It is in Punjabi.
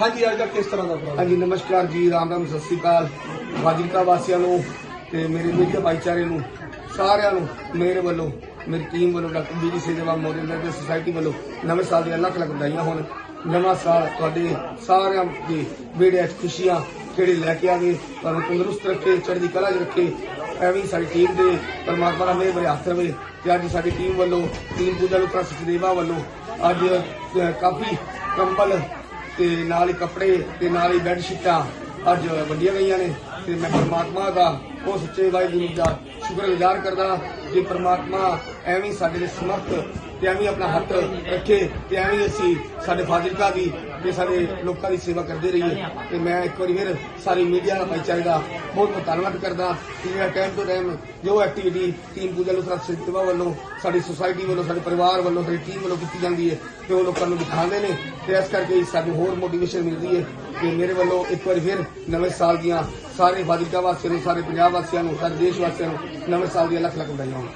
ਹਾਂਜੀ, ਅੱਜ ਦਾ ਕਿਸ ਤਰ੍ਹਾਂ ਦਾ ਪ੍ਰੋਗਰਾਮ? ਹਾਂਜੀ, ਨਮਸਕਾਰ ਜੀ, ਰਾਮ ਰਾਮ, ਸਤਿ ਸ੍ਰੀ ਅਕਾਲ। ਫਾਜ਼ਿਲਕਾ ਵਾਸੀਆਂ ਨੂੰ ਤੇ ਮੇਰੇ ਮੀਡੀਆ ਭਾਈਚਾਰੇ ਨੂੰ, ਸਾਰਿਆਂ ਨੂੰ, ਮੇਰੇ ਵੱਲੋਂ, ਮੇਰੀ ਟੀਮ ਵੱਲੋਂ, doctor BG Sejwa model medical society ਵੱਲੋਂ ਨਵੇਂ ਸਾਲ ਦੀਆਂ ਲੱਖ ਲੱਖ ਵਧਾਈਆਂ ਹੋਣ। ਨਵਾਂ ਸਾਲ ਤੁਹਾਡੇ ਸਾਰਿਆਂ ਦੇ ਵਿਹੜਿਆਂ 'ਚ ਖੁਸ਼ੀਆਂ ਕਿਹੜੇ ਲੈ ਕੇ ਆਵੇ, ਤੁਹਾਨੂੰ ਤੰਦਰੁਸਤ ਰੱਖੇ, ਚੜ੍ਹਦੀ ਕਲਾ 'ਚ ਰੱਖੇ, ਐਵੇਂ ਸਾਡੀ ਟੀਮ ਦੇ ਪਰਮਾਤਮਾ ਦਾ ਮਿਹਰ ਭਰੇ ਹੱਥ ਰਵੇ। ਤੇ ਅੱਜ ਸਾਡੀ ਟੀਮ ਵੱਲੋਂ ਟੀਮ ਪੂਜਾ ਲੁਤਰਾ ਸਚਦੇਵਾ ਵੱਲੋਂ ਅੱਜ ਕਾਫੀ ਕੰਬਲ ਤੇ ਨਾਲ ਹੀ ਕੱਪੜੇ ਤੇ ਨਾਲ ਹੀ ਬੈੱਡ ਸ਼ੀਟਾਂ ਅੱਜ ਵੰਡੀਆਂ ਗਈਆਂ ਨੇ ਤੇ ਮੈਂ ਪਰਮਾਤਮਾ ਦਾ ਉਹ ਸੱਚੇ ਵਾਹਿਗੁਰੂ ਦਾ ਸ਼ੁਕਰਗੁਜ਼ਾਰ ਕਰਦਾ ਕਿ ਪਰਮਾਤਮਾ ਐਵੇਂ ਸਾਡੇ ਦੇ ਸਮਰਥ ਤੇ ਐਵੇਂ ਆਪਣਾ ਹੱਥ ਰੱਖੇ ਤੇ ਐਵੇਂ ਅਸੀਂ ਸਾਡੇ ਫਾਜ਼ਿਲਕਾ ਦੀ ਤੇ ਸਾਡੇ ਲੋਕਾਂ ਦੀ ਸੇਵਾ ਕਰਦੇ ਰਹੀਏ ਤੇ ਮੈਂ ਇੱਕ ਵਾਰੀ ਫਿਰ ਸਾਰੀ ਮੀਡੀਆ ਦਾ ਭਾਈਚਾਰੇ ਦਾ ਬਹੁਤ ਬਹੁਤ ਧੰਨਵਾਦ ਕਰਦਾ ਕਿ ਜਿਹੜਾ ਟਾਈਮ ਤੋਂ ਟਾਈਮ ਜੋ ਐਕਟੀਵਿਟੀ ਟੀਮ ਪੂਜਾ ਲੁਤਰਾ ਸੇਵਾ ਵੱਲੋਂ, ਸਾਡੀ ਸੁਸਾਇਟੀ ਵੱਲੋਂ, ਸਾਡੇ ਪਰਿਵਾਰ ਵੱਲੋਂ, ਸਾਡੀ ਟੀਮ ਵੱਲੋਂ ਕੀਤੀ ਜਾਂਦੀ ਹੈ, ਤੇ ਉਹ ਲੋਕਾਂ ਨੂੰ ਦਿਖਾਉਂਦੇ ਨੇ ਤੇ ਇਸ ਕਰਕੇ ਸਾਨੂੰ ਹੋਰ ਮੋਟੀਵੇਸ਼ਨ ਮਿਲਦੀ ਹੈ ਕਿ ਮੇਰੇ ਵੱਲੋਂ ਇੱਕ ਵਾਰੀ ਫਿਰ ਨਵੇਂ ਸਾਲ ਦੀਆਂ ਸਾਰੇ ਫਾਜ਼ਿਲਕਾ ਵਾਸੀਆਂ ਨੂੰ, ਸਾਰੇ ਪੰਜਾਬ ਵਾਸੀਆਂ ਨੂੰ, ਸਾਰੇ ਦੇਸ਼ ਵਾਸੀਆਂ ਨੂੰ ਨਵੇਂ ਸਾਲ ਦੀਆਂ ਲੱਖ ਲੱਖ ਵਧਾਈਆਂ ਹੋਣ।